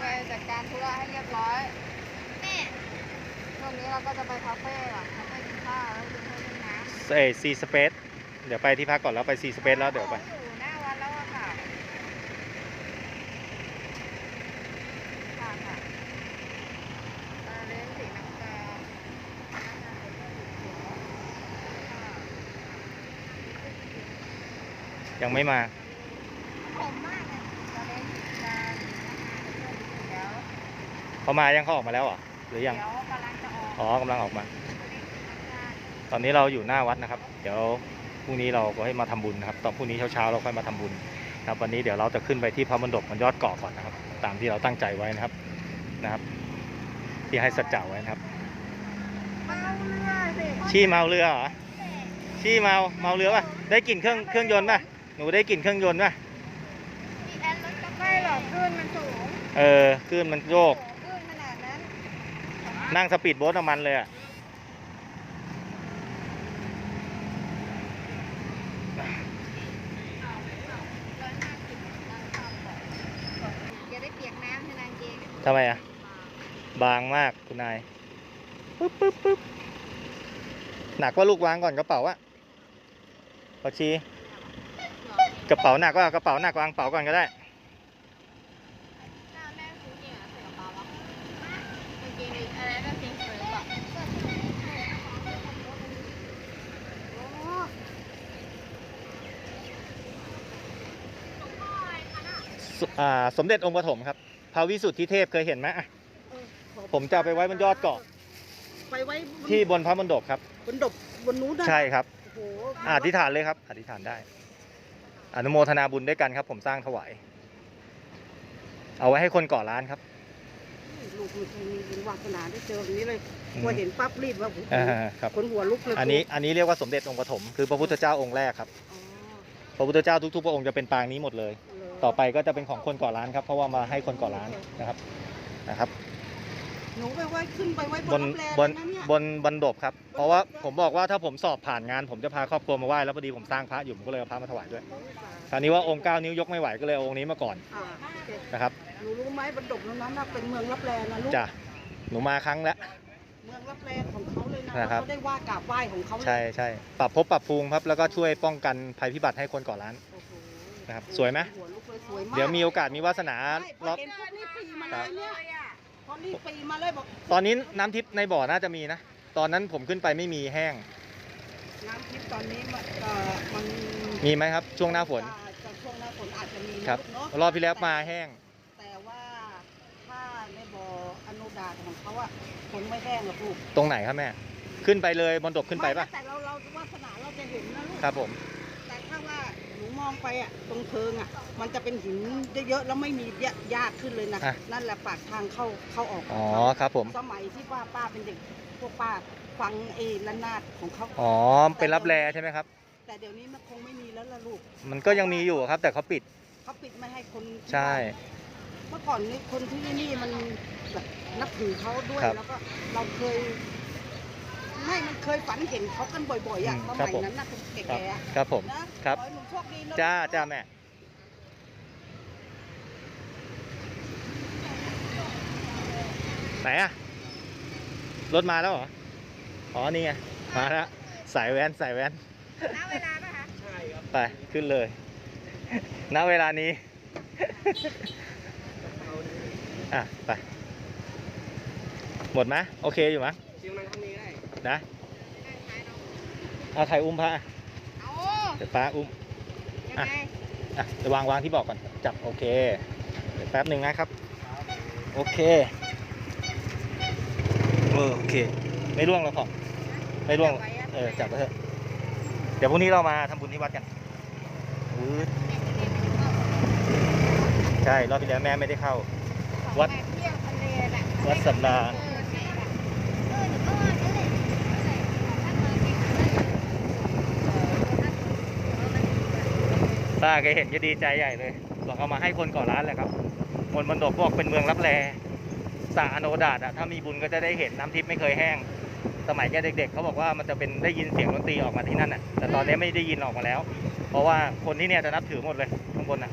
ไปจัดการธุระให้เรียบร้อยแม่ช่วงนี้เราก็จะไปคาเฟ่ก่อนคาเฟ่กินข้าวแล้วกินข้าวกินน้ำเอ้ซีสเปซเดี๋ยวไปที่พักก่อนแล้วไปซีสเปซแล้วเดี๋ยวไป อยู่หน้าวัดแล้วอะค่ะค่ะค่ะเอ่อเลนส์สีน้ำตาลยังไม่มา ผมมากเลย เราเลนส์สีน้ำตาลเดี๋ยว เขามายังเขาออกมาแล้วเหรอหรือยังเดี๋ยวกำลังจะออกอ๋อกำลังออกมา ตอนนี้เราอยู่หน้าวัดนะครับ เดี๋ยวพรุ่งนี้เราก็ให้มาทำบุญนะครับ ตอนพรุ่งนี้เช้าๆเราค่อยมาทำบุญนะครับวันนี้เดี๋ยวเราจะขึ้นไปที่พระมณฑปมันยอดเกาะก่อนนะครับ ตามที่เราตั้งใจไว้นะครับนะครับ ที่ให้สัจจะไว้นะครับเมาเรือสิชี้เมาเรือเหรอชี้เมาเมาเรือป่ะได้กลิ่นเครื่องเครื่องยนต์ป่ะหนูได้กลิ่นเครื่องยนต์ป่ะมีแอนรถกระบะไม่หรอกคลื่นมันสูงเออคลื่นมันโยก คลื่นขนาดนั้น นั่งสปีดโบ๊ทน้ำมันเลยอะร้อยห้าสิบนั่งข้ามก่อนอย่าได้เปียกน้ำใช่ไหมเจงทำไมอะบางมากคุณนายปึ๊บปึ๊บปึ๊บหนักว่าลูกวางก่อนกระเป๋าอะพอชีกระเป๋าหนักว่ากระเป๋าหนักวางกระเป๋าก่อนก็ได้ หน้าแม่ซื้อเก่งอะใส่กระเป๋าวะกางเกงในอะไรก็เกงเสื้ออะโอ้ สอ่าสมเด็จองค์ปฐมครับพระวิสุทธิเทพเคยเห็นไหมอะผมจะเอาไปไว้บนยอดเกาะไปไว้บนที่บนพระมณฑปครับบนดบบนนู้นได้ใช่ครับโอ้โหอธิษฐานเลยครับ อธิษฐานได้ อนุโมทนาบุญด้วยกันครับ ผมสร้างถวาย เอาไว้ให้คนก่อร้านครับลูกไม่เคยมีบุญวาสนาได้เจอแบบนี้เลยอืมพอเห็นปั๊บรีบว่าโอ้โหอ่าครับคนหัวลุกเลยอันนี้อันนี้เรียกว่าสมเด็จองค์ปฐมคือพระพุทธเจ้าองค์แรกครับอ๋อพระพุทธเจ้าทุกๆพระองค์จะเป็นปางนี้หมดเลยเหรอ ต่อไปก็จะเป็นของคนก่อร้านครับ เพราะว่ามาให้คนก่อร้านนะครับนะครับ หนูไปไว้ขึ้นไปไว้บบนนรับแลบนเลยะเนี่ย บนบันดบครับ เพราะว่าผมบอกว่าถ้าผมสอบผ่านงาน ผมจะพาครอบครัวมาไหว้แล้วพอดีผมสร้างพระอยู่ผมก็เลยเอาพระมาถวายด้วยคราวนี้ว่าองค์เก้านิ้วยกไม่ไหวก็เลยเอาองค์นี้มาก่อนอ่านะครับหนูรู้ไหมบนดบนั้นน่ะเป็นเมืองรับแลนะลูก จ้ะหนูมาครั้งแล้วเมืองรับแลของเขาเลยนะนะครับ เขาได้ว่ากราบไหว้ของเขาเลยใช่ใช่ปรับภพปรับภูมิครับแล้วก็ช่วยป้องกันภัยพิบัติให้คนก่อร้านโอ้โห นะครับสวยไหมหัวลุกเลยสวยมากเดี๋ยวมีโอกาสมีวาสนาใช่พรออบเห็นปุ๊บนี่ปีมาเลยเนี่ยพอรีบปีมาเลยบอกตอนนี้น้ำทิพย์ในบ่อน่าจะมีนะ ตอนนั้นผมขึ้นไปไม่มีแห้ง น้ำทิพย์ตอนนี้มันเอ่อมันมีไหมครับ ช่วงหน้าฝนจะจะช่วงหน้าฝนอาจจะมีครับ เนาะรอบที่แล้วมาแห้ง แต่ว่าถ้าในบ่ออนุดาตของเขาอะฝนไม่แห้งหรอกลูกตรงไหนครับแม่ ขึ้นไปเลยบนดบขึ้นไปปะม่แต่เราเราวาสนาเราจะเห็นนะลูก ครับผม แต่ถ้าว่าหนูม องไปอะตรงเพิงอะมันจะเป็นหินเยอะๆแล้วไม่มีหญ้าขึ้นเลยนะอะ นั่นแหละปากทางเข้าเข้าออกขอ๋อองเขาครับผม สมัยที่ป้าป้าเป็นเด็กพวกป้าฟังเอละนาดของเขาอ๋อ เป็นรับแลใช่ไหมครับ แต่เดี๋ยวนี้มันคงไม่มีแล้วล่ะลูกมันก็ยังมีอยู่ครับ แต่เขาปิด เขาปิดไม่ให้คนที่ใช่เมื่อก่อนนี้คนที่นี่มันแบบนับถือเขาด้วยครับ แล้วก็เราเคย ไม่มันเคยฝันเห็นเขากันบ่อยๆอะอืมสครับมัยผมนั้นนะคุณครับแก่ๆอะครับผม นะครับ ขอให้หนูโชคดีนะ จ้าจ้าแม่ไหนอะรถมาแล้วเหรอ อ๋อ นี่ไง มาแล้ว สายแว้น สายแว้น ณเวลาปะคะไป ขึ้นเลย ณ เวลานี้ อะ ไป หมดไหมโอเคอยู่มั้ยชิมมันข้างนี้ได้ นะเอาใครอุ้มพระอะเอาเดี๋ยวป้าอุ้มยังไงอะเดี๋ยววางวางที่บอกก่อนจับโอเคเดี๋ยวแป๊บหนึ่งนะครับ โอเคเออโอเค ไม่ร่วงหรอกของไม่ร่วงหรอกเออจับไปเถอะเดี๋ยวพรุ่งนี้เรามาทำบุญที่วัดกันอืดใช่รอบที่แล้วแม่ไม่ได้เข้า วัดแบบเที่ยวทะเลน่ะวัดสำราญเออไหนล่ะ เออหนูก็ว่านั่นแหละอะไรถ้าเมืองเป็นอะไร ป้าแกเห็นก็ดีใจใหญ่เลยบอกเอามาให้คนก่อร้านแหละครับมนบันดกบอกเป็นเมืองรับแลสาอโนดาตอะถ้ามีบุญก็จะได้เห็นน้ำทิพย์ไม่เคยแห้ง สมัยแกเด็ก ๆเขาบอกว่ามันจะเป็นได้ยินเสียงดนตรีออกมาที่นั่นอะแต่ตอนนี้ไม่ได้ยินออกมาแล้ว เพราะว่าคนที่เนี่ยจะนับถือหมดเลยข้างบนอะ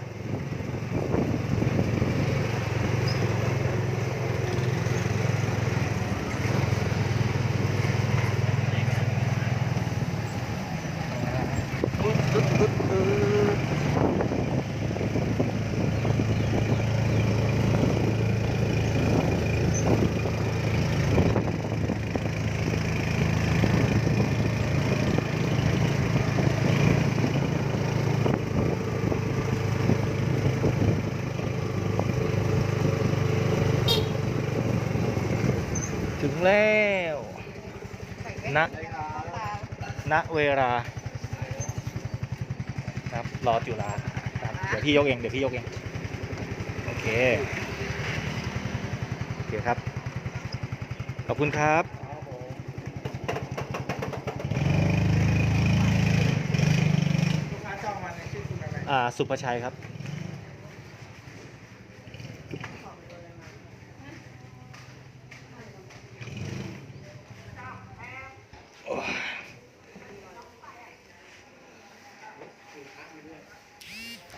แล้วใส่แว่นนะตาณเวลาครับรอจุฬาครับเดี๋ยวพี่ยกเองเดี๋ยวพี่ยกเองโอเคโอเคครับ ขอบคุณครับลูกค้าจองมาในชื่อคุณอะไรอ่าสุภชัยครับ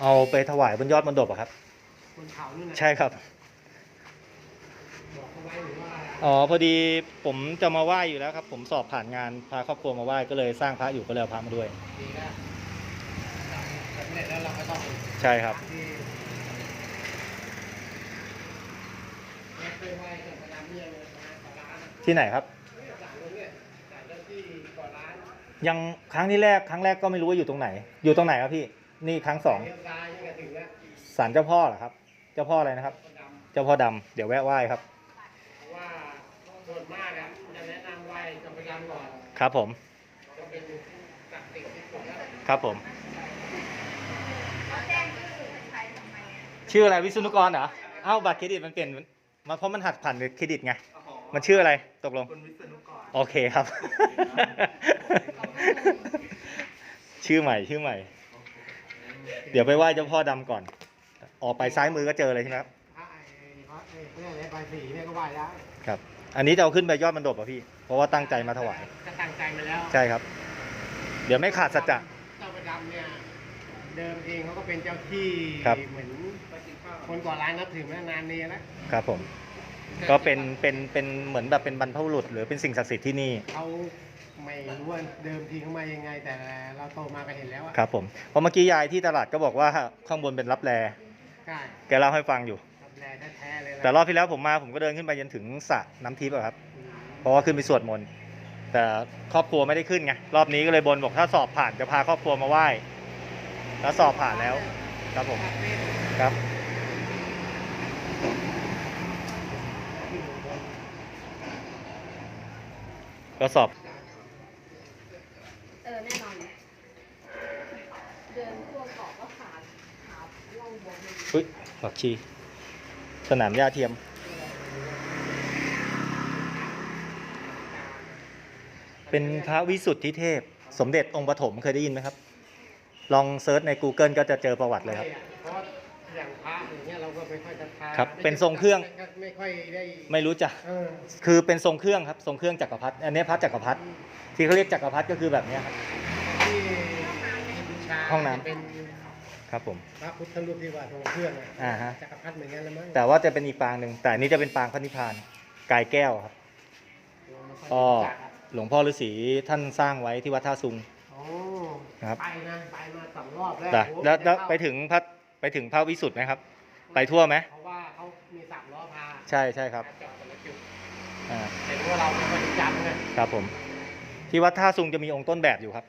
เอาไปถวายบนยอดมนดบอะครับคุณเขานี่นะใช่ครับ บอกเขาไว้หรือว่าอ๋อพอดีผมจะมาไหว้อยู่แล้วครับ ผมสอบผ่านงานพาครอบครัวมาไหว้ก็เลยสร้างพระอยู่ก็เลยเอาพระมาด้วย ดีนะสำเร็จแล้วเราก็ต้องใช่ครับ ที่ไม่เคยไหว้กับพนักงานเลยนะก่อนร้านอะที่ไหนครับสั่งตรงเนี่ยสั่งเจ้าที่ก่อนร้านยังครั้งที่แรกครั้งแรกก็ไม่รู้ว่าอยู่ตรงไหน อยู่ตรงไหนครับพี่ นี่ครั้งสองเลี้ยวซ้ายนี่ก็ถึงแล้วศาลเจ้าพ่อเหรอครับ เจ้าพ่ออะไรนะครับคนดำเจ้าพ่อดำเดี๋ยวแวะไหว้ครับเพราะว่าส่วนมากอะจะแนะนำไหว้กับพยานก่อนครับผมจะเป็นศักดิ์สิทธิ์ที่สุดแล้วครับผมเขาแจ้งชื่อใครทำไมอะชื่ออะไรวิศนุกรเหรอเอ้าบัตรเครดิตมันเปลี่ยนมาเพราะมันหัดผ่านเครดิตไงมันชื่ออะไรตกลงคุณวิศนุกรโอเคครับ ชื่อใหม่ชื่อใหม่ เดี๋ยวไปไหว้เจ้าพ่อดำก่อน ออกไปซ้ายมือก็เจอเลยใช่ไหมครับพระไอ้พระไอ้เพื่อนไอ้ใบสีเนี่ยก็ไหว้แล้วครับ อันนี้จะเอาขึ้นไปยอดมันดบอะพี่ เพราะว่าตั้งใจมาถวาย ก็ตั้งใจมาแล้วใช่ครับ เดี๋ยวไม่ขาดสัจจะ เจ้าประดำเนี่ยเดิมเองเขาก็เป็นเจ้าที่ครับ เหมือนคนก่อร้านนับถือมานานนี้แล้วครับผม ก็เป็นเป็นเป็นเหมือนแบบเป็นบรรพบุรุษหรือเป็นสิ่งศักดิ์สิทธิ์ที่นี่ เขา ไม่รู้ว่าเดิมทีเขามายังไง แต่เราโตมาก็เห็นแล้วอะครับผมเพราะเมื่อกี้ยายที่ตลาดก็บอกว่าข้างบนเป็นรับแลใช่แกเล่าให้ฟังอยู่ ทำแลแท้ๆเลยแต่รอบที่แล้วผมมาผมก็เดินขึ้นไปจนถึงสระน้ำทิพย์อะครับ เพราะว่าขึ้นไปสวดมนต์แต่ครอบครัวไม่ได้ขึ้นไงรอบนี้ก็เลยบนบอกถ้าสอบผ่านจะพาครอบครัวมาไหว้แล้วสอบผ่านแล้ว ครับผมครับ ก็สอบ เออแน่นอนเลยเดินทั่วเกาะก็ขาขาล่องบวมเลย อุ้ย ผักชี สนามหญ้าเทียม เป็นพระวิสุทธิเทพ สมเด็จองค์ปฐมเคยได้ยินไหมครับ ลองเซิร์ชใน Google ก็จะเจอประวัติเลยครับเพราะอย่างพระอย่างเงี้ยเราก็ไม่ค่อยศรัทธาครับเป็นทรงเครื่อง ไม่ค่อยได้ไม่รู้จัก เออคือเป็นทรงเครื่องครับ ทรงเครื่องจักรพรรดิ อันนี้พระจักรพรรดิ ที่เขาเรียกจักรพรรดิก็คือแบบเนี้ยครับ ที่บูชาห้องน้ำ เป็น ครับผม พระพุทธรูปที่ว่าทรงเครื่องอะอ่าฮะ จักรพรรดิเหมือนกันแล้วมั้งแต่ว่าจะเป็นอีกปางหนึ่งแต่อันนี้จะเป็นปางพระนิพพานกายแก้วครับ ก็หลวงพ่อฤาษีท่านสร้างไว้ที่วัดท่าซุง โอ้ครับ ไปนะไปมาสองรอบแล้วแล้วโอ้โหแล้วแล้วเข้าไปถึงพระไปถึงพระวิสุทธ์ไหมครับ ไปทั่วไหม เพราะว่าเขามีสามล้อพาใช่ใช่ครับจอดแต่ละจุดอ่าเห็นว่าเราเป็นคนจำไงครับผม ที่วัดท่าซุงจะมีองค์ต้นแบบอยู่ครับ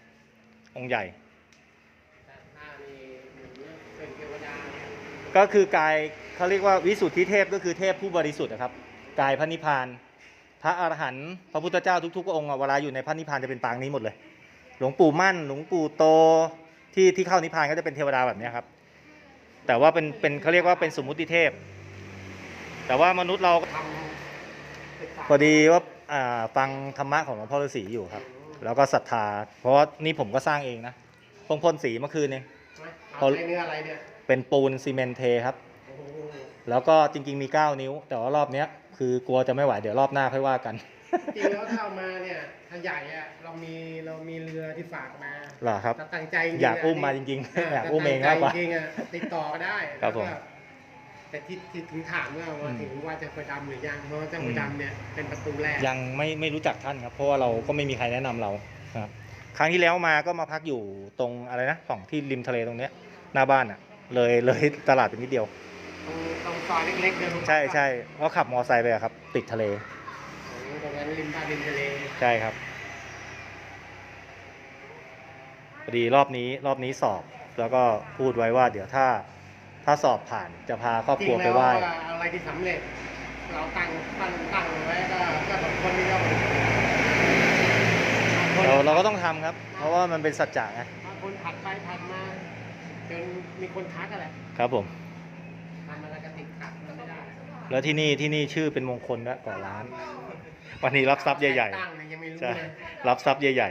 องค์ใหญ่ แต่หน้ามีเหมือนเป็นเทวดาเนี่ย ก็คือกายเขาเรียกว่าวิสุทธิเทพก็คือเทพผู้บริสุทธิ์นะครับกายพระนิพพาน พระอรหันต์พระพุทธเจ้าทุกๆ องค์เวลาอยู่ในพระนิพพานจะเป็นปางนี้หมดเลย หลวงปู่มั่น หลวงปู่โตที่ที่เข้านิพพานก็จะเป็นเทวดาแบบนี้ครับ แต่ว่าเป็นเป็นเขาเรียกว่าเป็นสมมุติเทพ แต่ว่ามนุษย์เราพอดีว่าฟังธรรมะของหลวงพ่อฤาษีอยู่ครับ แล้วก็ศรัทธา เพราะว่านี่ผมก็สร้างเองนะพ่งพ่นสีเมื่อคืนเองใช้เนื้ออะไรเนี่ย เป็นปูนซีเมนต์เทครับโอ้โหแล้วก็จริง ๆมี 9 นิ้ว แต่ว่ารอบเนี้ยคือกลัวจะไม่ไหวเดี๋ยวรอบหน้าค่อยว่ากัน จริงแล้วถ้าเอามาเนี่ยถ้าใหญ่อะเรามีเรามีเรือที่ฝากมาเหรอครับถ้าตั้งใจจริงๆอยากอุ้มมาจนริงนี้ๆอยากอุ้มเองมากกว่าถ้ตั้ใจจริงๆอะติดต่อก็ได้ครับผมแล้วก็แต่ที่ที่ถึงถามว่าว่าอืมถึงว่าจะไปดำหรือยังเพราะว่าเจ้าไปดำเนี่ยเป็นประตูแรก ยังไม่ไม่รู้จักท่านครับ เพราะว่าเราก็ไม่มีใครแนะนำเราครับ ครั้งที่แล้วมาก็มาพักอยู่ตรงอะไรนะฝั่งที่ริมทะเลตรงเนี้ยหน้าบ้านอะ เลยเลยตลาดเป็นนิดเดียว ตรงตรงซอยเล็กๆเดินลงมาใช่ใช่เพราะขับมอไซค์ไปอะครับ ติดทะเลตรงนั้นริมบ้านริมทะเลใช่ครับพอดีรอบนี้รอบนี้สอบแล้วก็พูดไว้ว่า เดี๋ยวถ้าถ้าสอบผ่านจะพาครอบจริครัวงไปแล้วไหว้อะไรที่สำเร็จ เราตั้งตั้งตั้งไว้ก็ก็สองคนนี้ก็เราเราก็ต้องทำครับ เพราะว่ามันเป็นสัจจะไงบางคนผัดไปผัดมาจน มีคนทักอะไรครับผมทำอะไรก็ติดขัดมันไม่ได้แล้วที่นี่ที่นี่ชื่อเป็นมงคลนะก่อนร้าน วันนี้รับทรัพย์ใหญ่ตั้งเนี่ยยังไม่ๆรู้ใช่เลยรับทรัพย์ใหญ่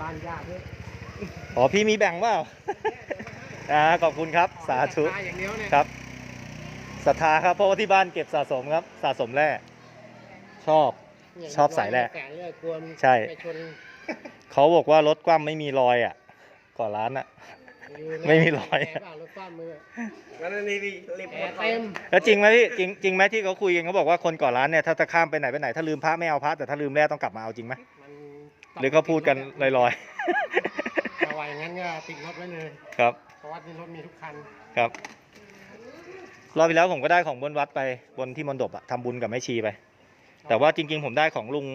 บ้านยากด้วยๆอ๋อพี่มีแบ่งเปล่า อ่าขอบคุณครับสาธุตายอย่างเดียวเนี่ยครับศรัทธาครับเพราะว่าที่บ้านเก็บสะสมครับสะสมแร่ชอบชอบสายแร่แสนเลยกลัวมันใช่ ไปชนเขาบอกว่ารถคว่ำไม่มีรอยอะก่อนร้านอะ ไม่มีรอยแผลเปล่ารถฟ้ามือแล้วนี่รีรีบแผลเต็มแล้วจริงไหมพี่จริงจริงไหมที่เขาคุยกันเขาบอกว่าคนก่อนร้านเนี่ยถ้าจะข้ามไปไหนไปไหนถ้าลืมพระไม่เอาพระแต่ถ้าลืมแร่ต้องกลับมาเอาจริงไหมมันหรือเขาพูดกันลอยถ้าว่าอย่างนั้นก็ติดรถไว้เลยๆ ครับเพราะว่าที่รถมีทุกคันครับรอบที่แล้วผมก็ได้ของบนวัดไปบนที่มณฑปอะทำบุญกับแม่ชีไป แต่ว่าจริง ๆ ผมได้ของลุง